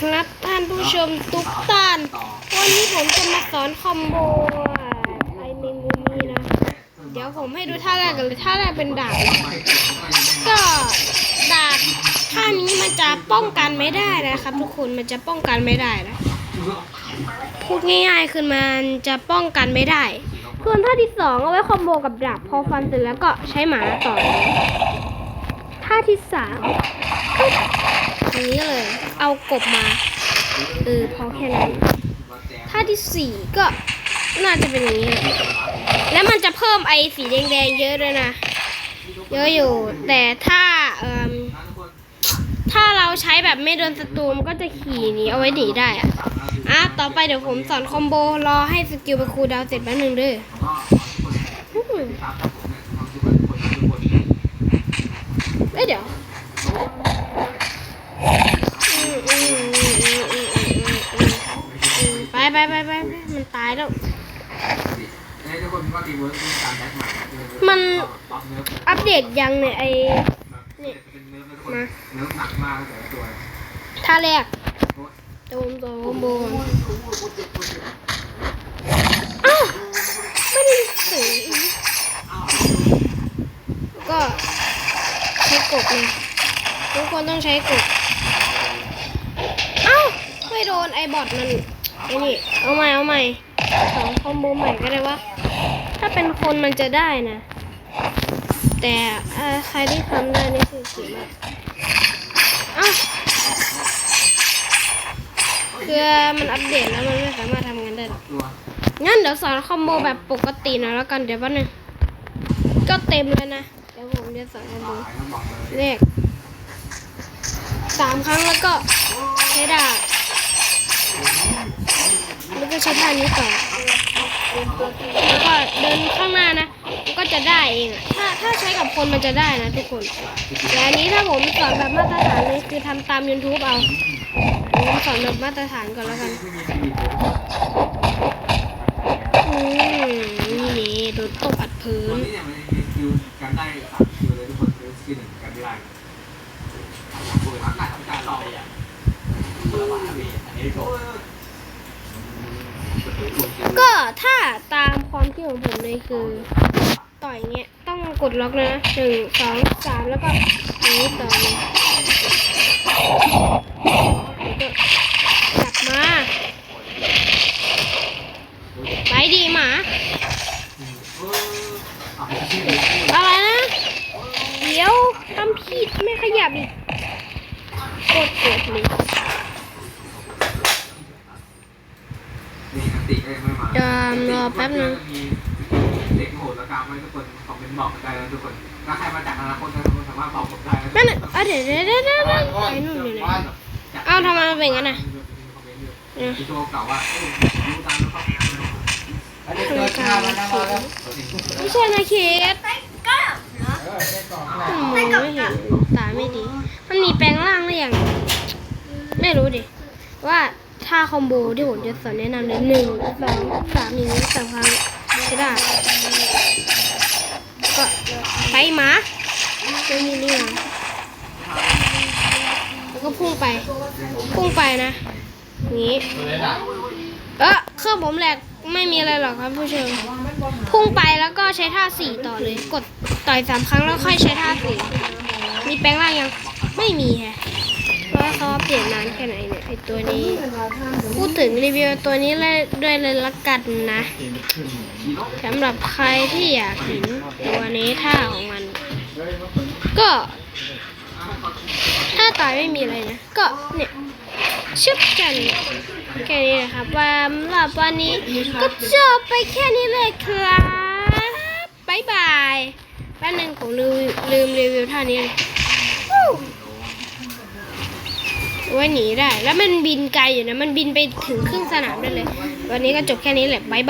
ครับท่านผู้ชมทุกท่านวันนี้ผมจะมาสอนคอมโบไอเมงมุมนี้นะ เดี๋ยวผมให้ดูท่าแรกกันเลยท่าแรกเป็นดาบก็ดาบท่านี้มันจะป้องกันไม่ได้นะครับ ทุกคนมันจะป้องกันไม่ได้นะพูดง่ายๆคือมันจะป้องกันไม่ได้ส่วนท่าที่สองเอาไว้คอมโบกับดาบพอฟันเสร็จแล้วก็ใช้หมาต่อท่าที่สาม อย่างนี้เลย เอากบมาเออพอแค่นั้นท่าที่สี่ก็น่าจะเป็นอย่างนี้เลยแล้วมันจะเพิ่มไอสีแดงๆเยอะด้วยนะ เยอะอยู่ แต่ถ้าเอ่มถ้าเราใช้แบบไม่โดนศัตรูมันก็จะขี่หนีเอาไว้หนีได้อะอะต่อไปเดี๋ยวผมสอนคอมโบรอให้สกิลไปคูลดาวน์เสร็จแป๊บนึงเด้ออืมเอ้ยเดี๋ยว แล้ว มันอัปเดตยังเนี่ยไอเนี่ยมาเนื้อหนักมากแต่ละตัวท่าแรกโดมโดมโบนอ้าวไม่ได้ถึงแล้วก็ใช้กบเลยทุกคนต้องใช้กบอ้าวไม่โดนไอ้บอทมันไอ้นี่เอาใหม่เอาใหม่ สองคอมโบใหม่ก็ได้ว่า ถ้าเป็นคนมันจะได้นะ แต่ใครที่ทำได้นี่คือเก่งมากอ้าวคือมันอัปเดตแล้วมันไม่สามารถทำงานได้หรอกงั้นเดี๋ยวสอนคอมโบแบบปกติหนะแล้วกันเดี๋ยวแป๊บนึงก็เต็มแล้วนะเดี๋ยวผมจะสอนคอมโบเลขสามครั้งแล้วก็ใช้ดาบแล้วก็ใช้ท่านี้ต่อ เดินข้างหน้านะมันก็จะได้เองอะถ้าถ้าใช้กับคนมันจะได้นะทุกคนแต่อันนี้ถ้าผมสอนแบบมาตรฐานเลยคือทำตาม YouTube เอาผมสอนแบบมาตรฐานก่อนแล้วกันอืมนี่นี่โดนตบอัดพื้ตัวนนี้เนี่ยมันมีคิวการได้สามคิวเลยทุกคนคือสกิลหนึ่งกันไม่ได้คุยทักทายทำการต่ออะอันนี้โชว์ ก็ถ้าตามความคิดของผมเลยคือ ต่อยเงี้ยต้องกดล็อกนะหนึ่งสองสามแล้วก็อย่างนี้ต่อเลยแล้วก็จับมา ไปดีหมา อะไรนะเดี๋ยวทำผิดไม่ขยับอีกกดกดเลย นี่อันติก็ยังไม่มา เดี๋ยวร อแป๊บนึงเด็กโหดระกามไว้ทุกคนคอมเมนต์บอกกันได้แล้วทุกคนถ้าใครมาจากอนาคตนะทุกคนสามารถบอกผมได้นะนั่นน่ะเอาเดี๋ยวเดี๋ยวเดี๋ยวเดี๋ยวเดี๋ยวไปนู่นอยู่ไหน เอาทำไมมันเป็นงั้นน่ะเนี่ยที่โชว์เก่าว่าเอ้ยดูตามแล้วก็อันนี้เกิดข้าวแล้วนะมาแล้วไม่ใช่นะเคสเออได้กล่องข้างในผมมองไม่เห็นตาไม่ดี มันมีแปลงร่างหรือยังไม่รู้ดิว่า ถ้าคอมโบที่ผมจะสอนแนะนำเลยหนึ่งสองสามอย่างนี้สามครั้งก็ได้ก็ไปหมาไม่มีนี่นะแล้วก็พุ่งไป พุ่งไปนะอย่างนี้เออเครื่องผมแหลกไม่มีอะไรหรอกครับผู้ชมพุ่งไปแล้วก็ใช้ท่าสี่ต่อเลย กดต่อยสามครั้งแล้วค่อยใช้ท่าสี่มีแปลงร่างยังไม่มีแฮะ ว่าเขาเปลี่ยนนานแค่ไหนเนี่ยไอตัวนี้ พูดถึงรีวิวตัวนี้เลยด้วยเลยละกันนะสำหรับใครที่อยากเห็นตัวนี้ท่าของมัน ก็ ถ้าต่อยไม่มีอะไรนะ ก็เนี่ยชึบกันแค่นี้นะครับว่าสำหรับวันนี้ก็จบไปแค่นี้เลยครับบ๊ายบายแป๊บนึงผมลืมลืมรีวิวท่านี้เลย ไว้หนีได้ แล้วมันบินไกลอยู่นะ มันบินไปถึงครึ่งสนามได้เลย วันนี้ก็จบแค่นี้แหละบายบาย